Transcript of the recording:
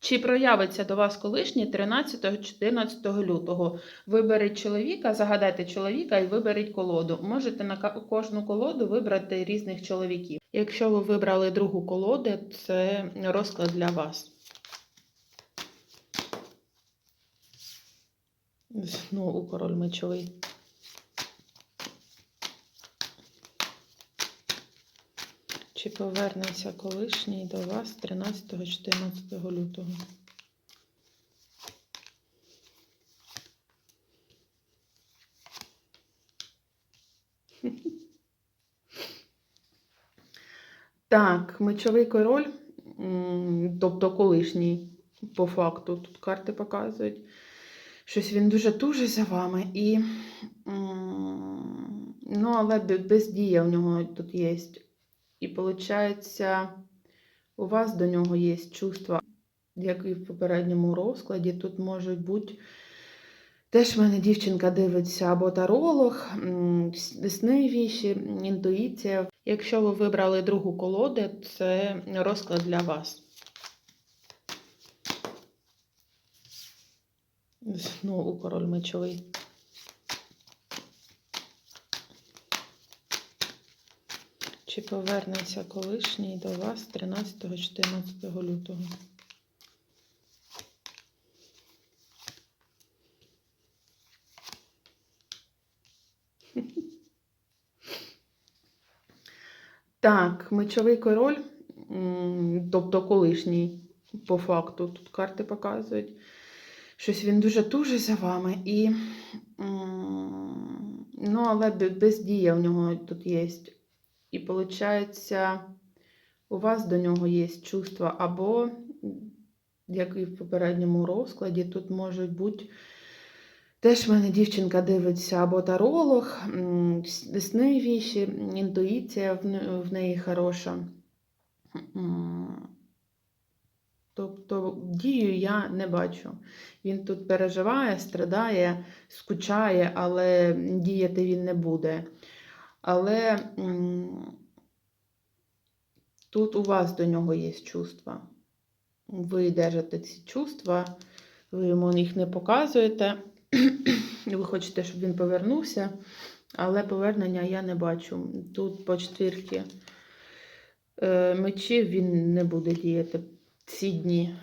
Чи проявиться до вас колишній 13-14 лютого? Виберіть чоловіка, загадайте чоловіка і виберіть колоду. Можете на кожну колоду вибрати різних чоловіків. Якщо ви вибрали другу колоду, це розклад для вас. Знову король мечовий. Чи повернеться колишній до вас 13-14 лютого? Так, мечовий король, тобто колишній, по факту, тут карти показують. Щось він дуже тужить за вами і. Ну, але бездія в нього тут є. І виходить, у вас до нього є чувства, як і в попередньому розкладі. Тут можуть бути. Теж в мене дівчинка дивиться або таролог, сни віші, інтуїція. Якщо ви вибрали другу колоду, це розклад для вас. Знову король мечовий. Чи повернеться колишній до вас 13-14 лютого? Так, мечовий король, тобто колишній, по факту, тут карти показують. Щось він дуже тужить за вами і. Ну, але бездія в нього тут є. І виходить, у вас до нього є чувства, або, як і в попередньому розкладі, тут можуть бути. Теж в мене дівчинка дивиться або таролог, сни віші, інтуїція в неї хороша. Тобто дію я не бачу. Він тут переживає, страдає, скучає, але діяти він не буде. Але тут у вас до нього є чувства. Ви держите ці чувства, ви йому їх не показуєте. Ви хочете, щоб він повернувся, але повернення я не бачу. Тут по четвірки е, мечів він не буде діяти ці дні.